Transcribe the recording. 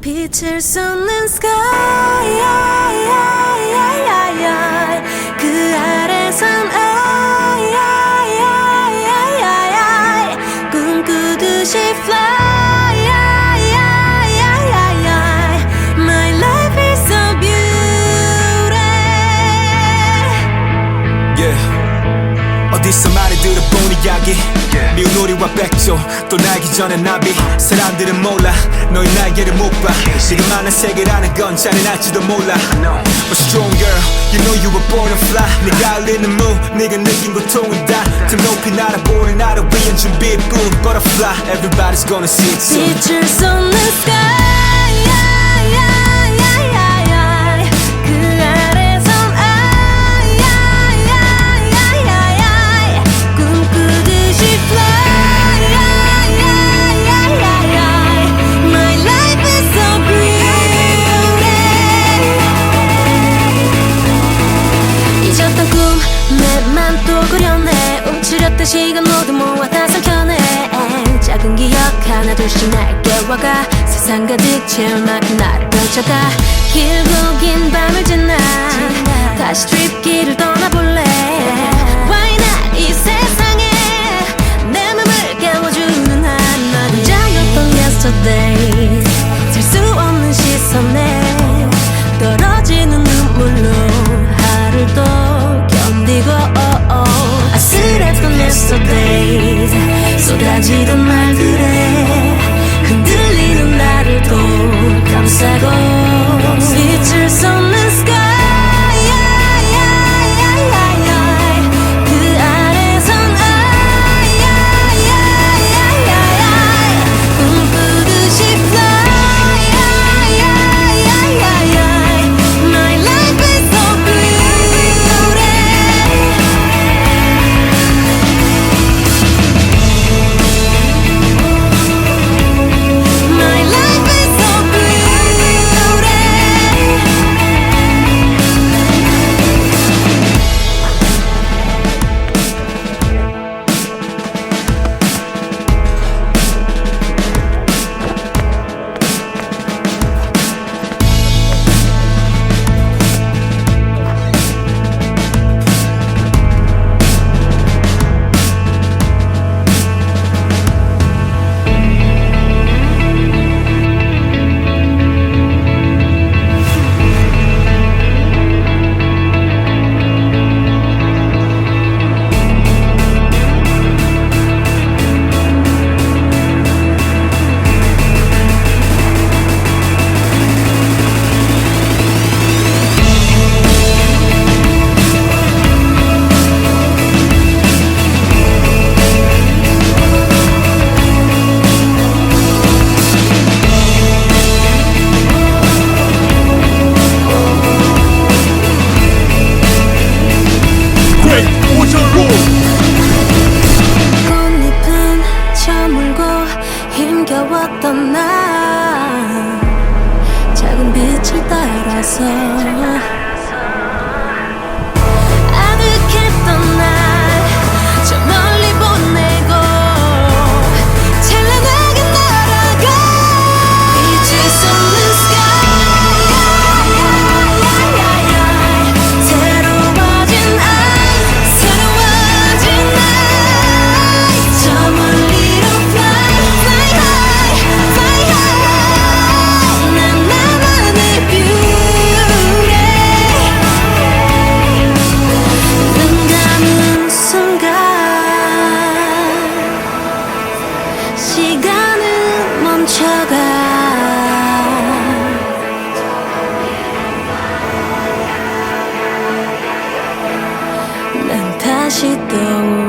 빛을 쏟는 sky 그 아래선 yeah. 어디서 많이 들어본 이야기? 미운 우리와 백조 또 날기 전에 나비. 사람들은 몰라. 너의 날개를 못봐. 지금 많은 세계라는 건 잔인할지도 몰라. But strong girl You know you were born to fly. 네가 흘리는 무 네가 느낀 고통은 다더 높이 날아보는 나를 위한 준비뿐 Butterfly. Everybody's gonna see it soon. 빛을 쏟는 sky 시간 모두 모아 다 삼켜내. 작은 기억 하나 둘씩 날 깨워가. 세상 가득 채울 만큼 날 펼쳐가. 길고 긴 밤을 지나. 다시 트립길을 떠나볼래. so days 쏟아지던 말들에 흔들리는 나를 또 감싸고 sun. 다시 떠오